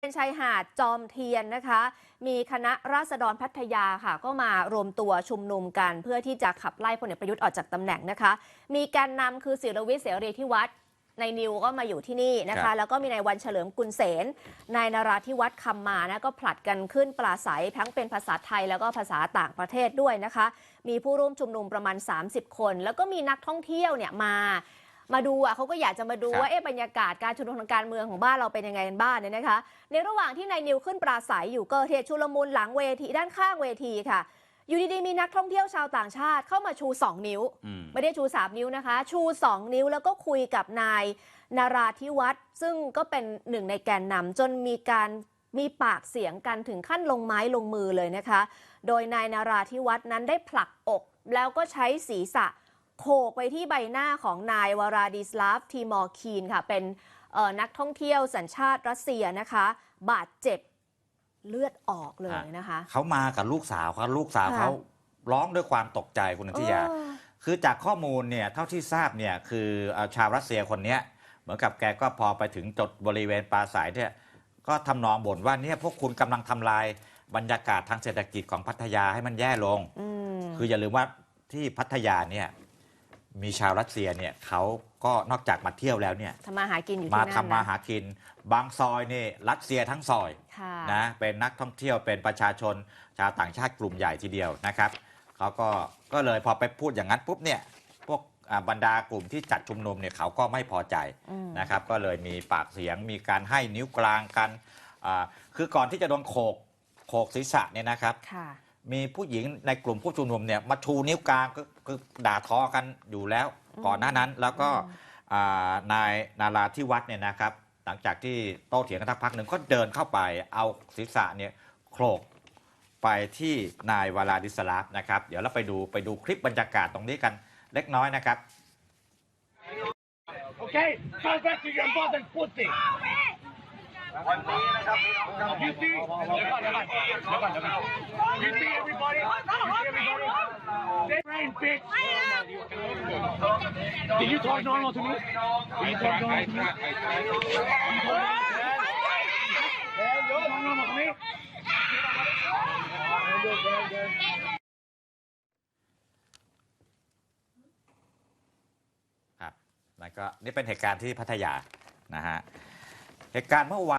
เป็นชายหาดจอมเทียนนะคะ มีคณะราษฎรพัทยาค่ะ ก็มารวมตัวชุมนุมกัน เพื่อที่จะขับไล่พลเอกประยุทธ์ออกจากตำแหน่งนะคะ มีแกนนำคือศิรวิทย์เสรีที่วัดในายนิวก็มาอยู่ที่นี่นะครัคะบแล้วก็มีนายวันเฉลิมกุลเสนนายนราธิวัฒน์คำมานะก็ผลัดกันขึ้นปราศัยทั้งเป็นภาษาไทยแล้วก็ภาษาต่างประเทศด้วยนะคะ มีผู้ร่วมชุมนุมประมาณ 30 คน แล้วก็มีนักท่องเที่ยวเนี่ยมา มาดูอะเขาก็อยากจะมาดูครับว่าเอ๊ะบรรยากาศการชุมนุมทางการเมืองของบ้านเราเป็นยังไงกันบ้างเนี่ยนะคะ ในระหว่างที่นายนิวขึ้นปราศัยอยู่เกิดเหตุชุลมุนหลังเวทีด้านข้างเวทีค่ะอยู่ดีๆมีนักท่องเที่ยวชาวต่างชาติเข้ามาชู 2 นิ้วอืมไม่ได้ชู 3 นิ้วนะคะ ชู 2 นิ้วแล้วก็คุยกับนายนาราธิวัฒน์ซึ่งก็เป็นหนึ่งในแกนนำจนมีการมีปากเสียงกันถึงขั้นลงไม้ลงมือเลยนะคะ โดยนายนาราธิวัฒน์นั้นได้ผลักอก แล้วก็ใช้ศีรษะ โขกไปที่ใบหน้าของนายวาราดิสลาฟทีมอร์คีนค่ะ เป็นเอ่อนักท่องเที่ยวสัญชาติรัสเซียนะคะ บาดเจ็บเลือดออกเลยนะคะ เขามากับลูกสาวเขาลูกสาวค่ะเขาร้องด้วยความตกใจคุณนันทิยาเออคือจากข้อมูลเนี่ยเท่าที่ทราบเนี่ยคือเอ่อชาวรัสเซียคนเนี้ยเหมือนกับแกก็พอไปถึงจดบริเวณปราสายเนี่ยก็ทำนองบ่นว่าเนี่ยพวกคุณกำลังทำลายบรรยากาศทางเศรษฐกิจของพัทยาให้มันแย่ลงอืมคืออย่าลืมว่าที่พัทยาเนี่ย มีชาวรัสเซียเนี่ยเขาก็นอกจากมาเที่ยวแล้วเนี่ยทำมาหากินอยู่ที่มานั่นทำมานะ หากิน บางซอยนี่รัสเซียทั้งซอยค่ะ นะเป็นนักท่องเที่ยวเป็นประชาชนชาวต่างชาติกลุ่มใหญ่ทีเดียวนะครับเขาก็ก็เลยพอไปพูดอย่างนั้นปุ๊บเนี่ยพวกอ่าบรรดากลุ่มที่จัดชุมนุมเนี่ยเขาก็ไม่พอใจ อืม นะครับก็เลยมีปากเสียงมีการให้นิ้วกลางกันอ่าคือก่อนที่จะโดนโขกโขกศีรษะเนี่ยนะครับ ค่ะ มีผู้หญิงในกลุ่มผู้ชุมนุมเนี่ยมาชูนิ้วกลางก็คือด่าทอกันอยู่แล้วอืมก่อนหน้านั้นแล้วก็อืมอ่านายนาราที่วัดเนี่ยนะครับ หลังจากที่โต้เถียงกันทักพักหนึ่งก็เดินเข้าไปเอาศีรษะเนี่ยโขลกไปที่นายวาลาดิสลาฟนะครับ เดี๋ยวเราไปดูไปดูคลิปบรรยากาศตรงนี้กันเล็กน้อยนะครับ Okay? Go back to your mother's pussy. วันนี้นะครับ You see? You see everybody? You see everybody? They rain, bitch. Did you talk normal to me? Did you talk normal to me? Did you talk normal to me? ครับนั่นก็นี่เป็นเหตุการณ์ที่พัทยานะฮะเหตุการณ์เมื่อวาน